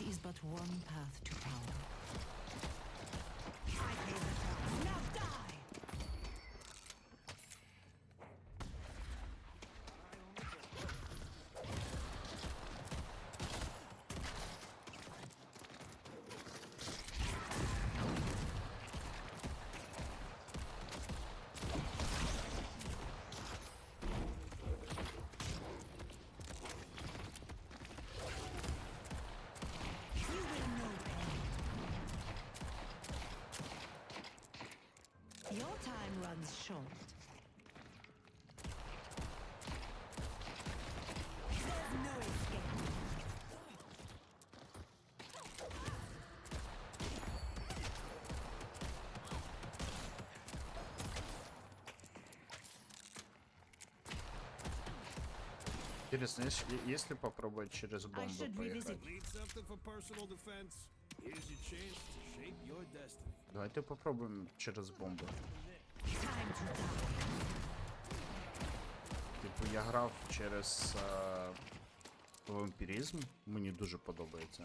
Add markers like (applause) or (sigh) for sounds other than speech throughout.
is but one path to power. short. There's no escape. Интересно, если, если попробовать через бомбу поехать. Давайте попробуем через бомбу. Типу, я грав через е, вампіризм, мені дуже подобається.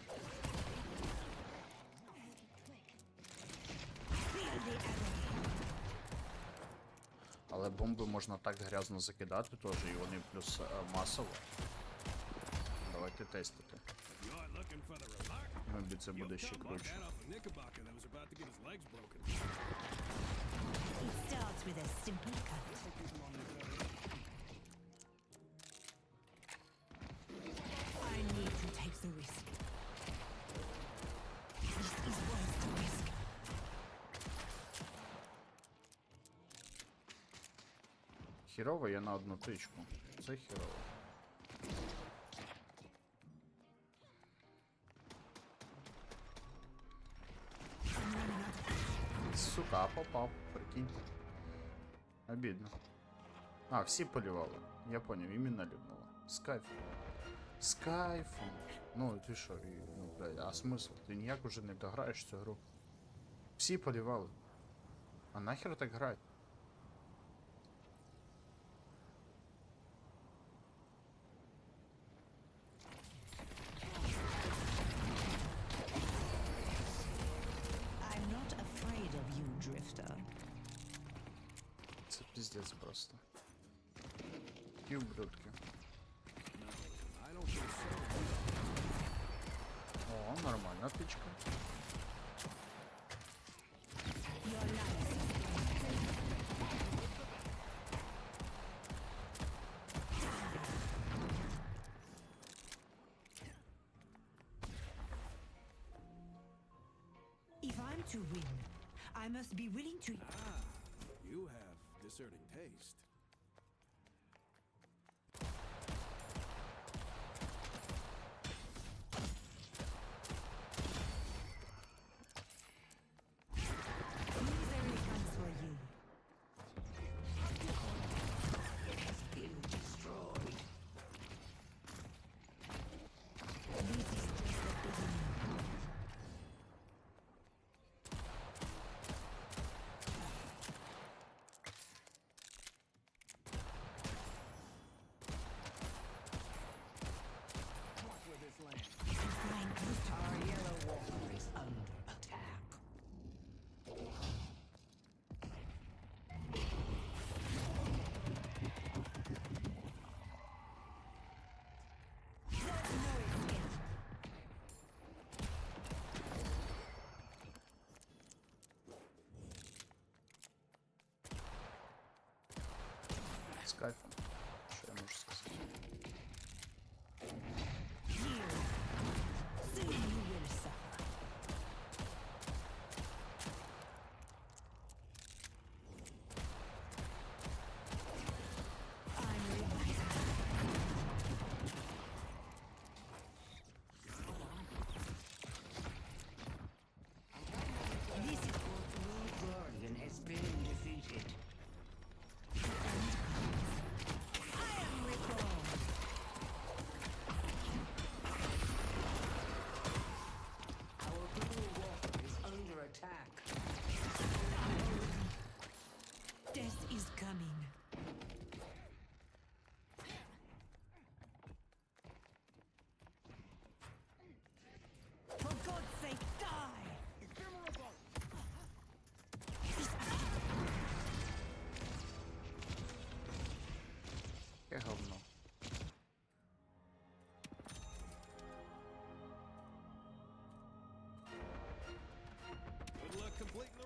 Але бомби можна так грязно закидати теж, і вони плюс е, масово. Давайте тестити. Мабуть, це буде ще круче. With a simple cut. I need to take the risk. This is worth the risk. Хірово я на одну тичку. Це хірово. Сука, а попав, прикинь. Обідно. А, всі полівали. Я поняв, іменно любнула. З кайфом. З кайфом. Ну, ти що, і, ну, блядь, а смисл? Ти ніяк уже не дограєш цю гру. Всі полівали. А нахер так грати? Просто. Ті ублюдки. О, нормальна тичка. If I'm to win, I must be willing to. You disconcerting taste. З кайфом. Що я можу сказати?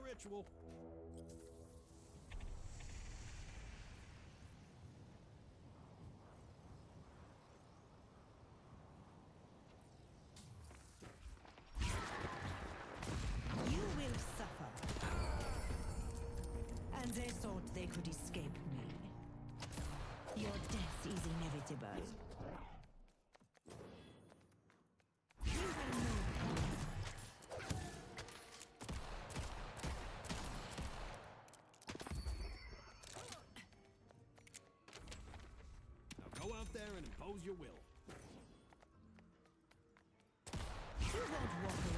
Ritual. You will suffer. And they thought they could escape me. Your death is inevitable. And impose your will. You won't walk away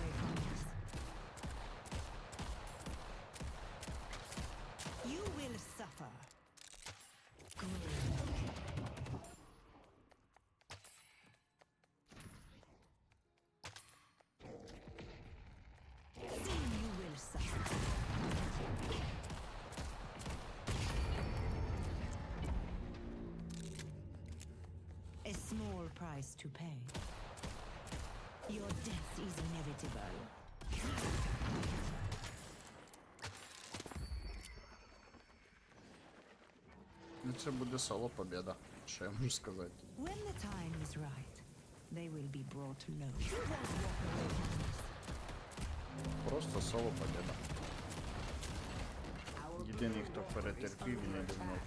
small price to pay. Your death is inevitable. Ну це буде соло побіда. Що я можу сказати? When the time is right, they will be brought low. Просто соло побіда. Єдиний, хто перетерпів і не дивнув.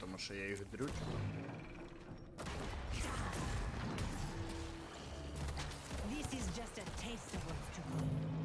Тому що я їх дрючу. Just a taste of what's to come.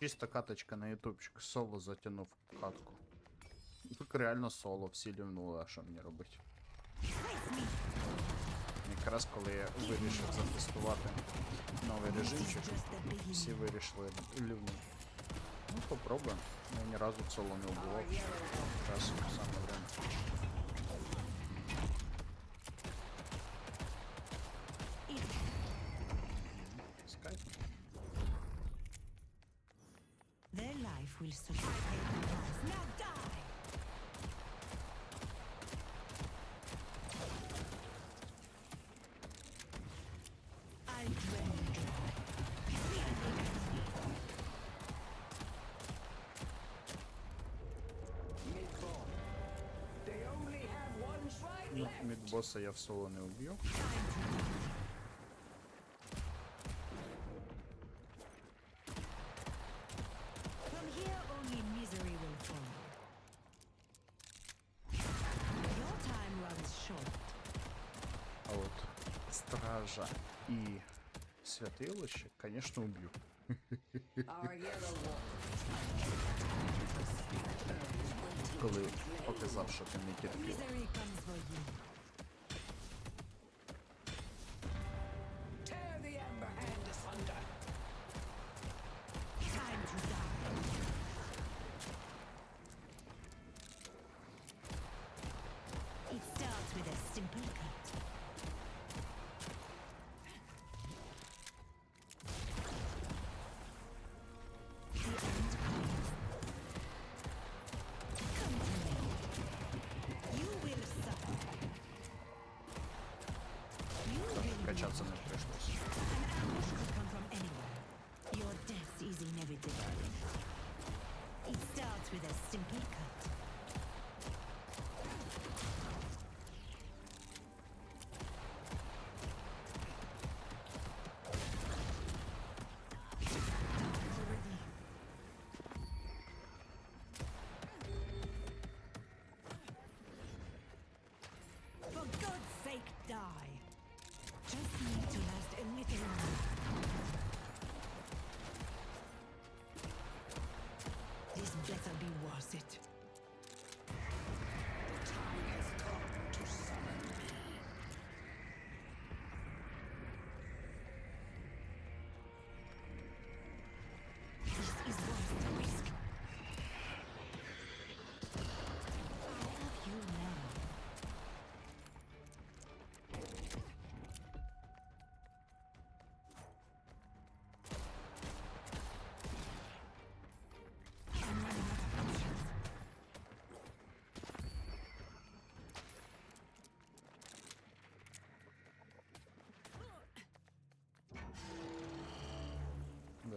Чисто каточка на ютубчик. Соло затягнув катку. Так реально соло, всі лівнули, а що мені робити? Якраз коли я вирішив затестувати новий режимчик, всі вирішили лівнути. Ну попробуємо. Я ні разу соло не убивав. Зараз саме время. Уильсон. Ну, мидбосса я в соло не убью. Стража и святилище, конечно, убью. (laughs) Коли показав, що.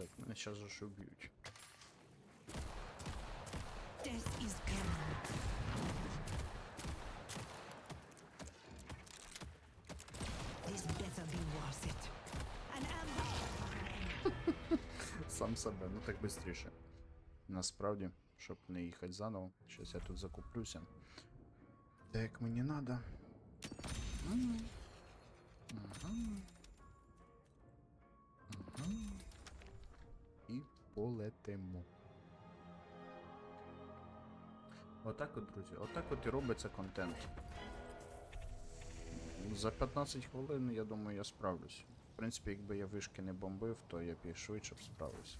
Мене зараз же ж уб'ють. Death is coming. This better be worth it. An ambush. Сам себе, ну так швидше. Насправді, щоб не їхати заново. Щас я тут закуплюся. Так як мені надо. М. Ага. Ага. Полетимо. Отак от, друзі, отак от і робиться контент. За 15 хвилин, я думаю, я справлюсь. В принципі, якби я вишки не бомбив, то я б і швидше б справився.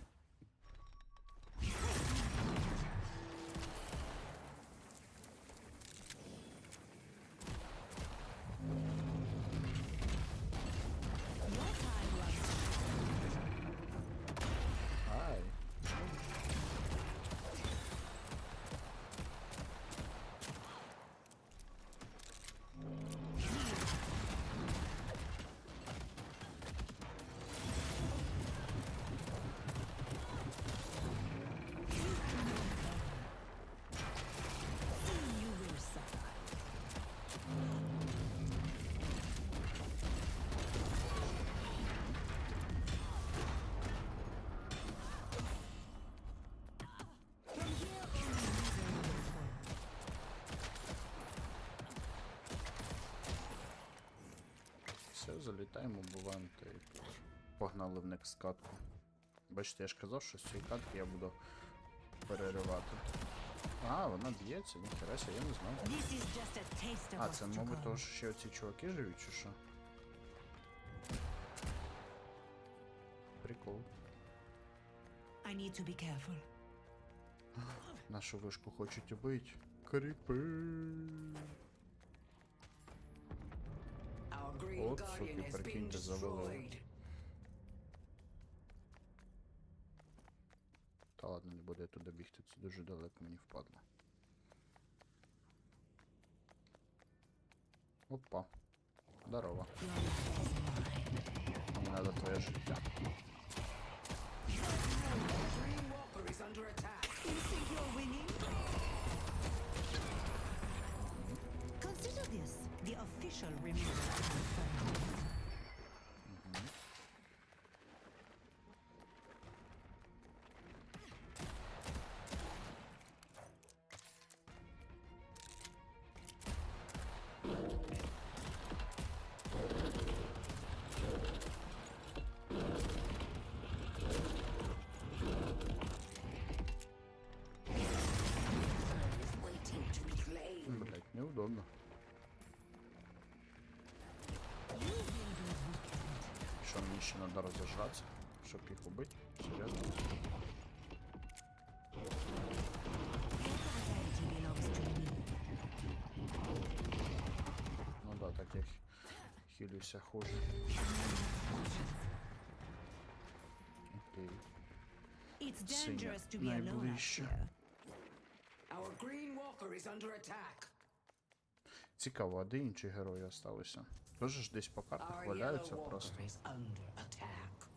Все, залітаємо, буваємо та й погнали в next катку. Бачите, я ж казав, що з цієї катки я буду переривати. А, вона б'ється, ніхера себе, я не of А, це, мабуть, що ще оці чуваки живуть, чи що? Прикол. I need to be careful. Нашу вишку хочуть убити. Кріпи. От, суки, прикиньте, destroyed. Та ладно, не буду я туди бігти, це дуже далеко мені впадло. Опа. Здорово. Мені треба твоє життя. You think you're winning? shall remain Що мені ще треба розожратися, щоб їх убити? Серйозно? Ну да, так як хилюся хуже. Окей. It's Синя dangerous to be alone найближче. Our Green Walker is under attack. Цікаво, а де інші герої осталися? Тож ж десь по картах Our валяються Yellow просто. Walker is under attack.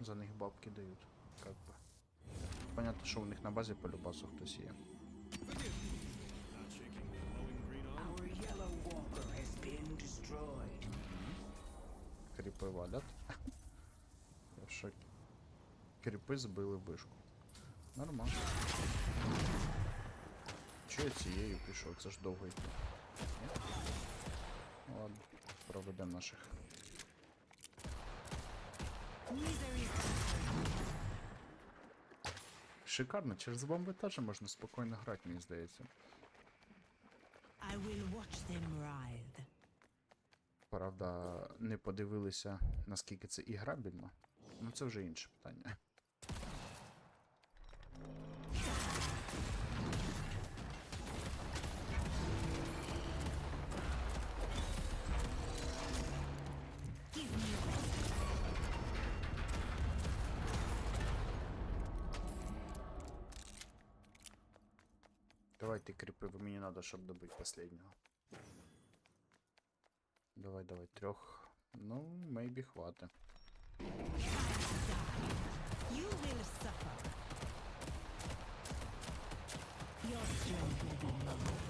За них бабки дають. Как би. Понятно, що у них на базі по любасу хтось є. Not shaking the glowing green arm. Our Yellow Walker has been destroyed. Кріпи валять. Я в шокі. Кріпи збили вишку. Нормально. Чого я цією пішов? Це ж довго йти. Ладно, проведемо наших. Шикарно, через бомби теж можна спокійно грати, мені здається. I will watch them writhe. Правда, не подивилися, наскільки це іграбельно. Ну це вже інше питання. трьох. Ну, мейбі хватить. You will suffer. Your strength will be mine.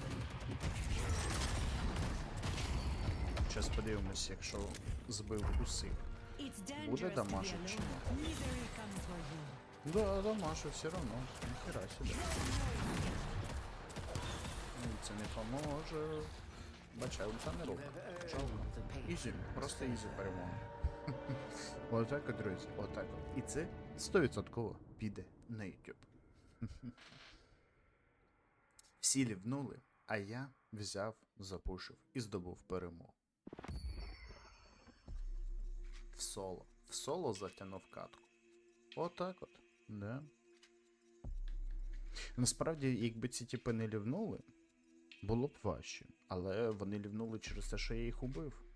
Зараз подивимось, якщо збив усіх. It's dangerous Буде to be дамажить чи alone. Misery comes for you. Да, да, Маша, все равно. Ніхера себе. Це не поможе. Бачай, ульта не робить. Ізі, просто ізі перемога. (laughs) Отак, от, друзі, отак. І це 100% піде на YouTube. (laughs) Всі лівнули, а я взяв, запушив і здобув перемогу. В соло. В соло затягнув катку. Отак от. Да. Насправді, якби ці типи не лівнули, було б важче. Але вони лівнули через те, що я їх убив.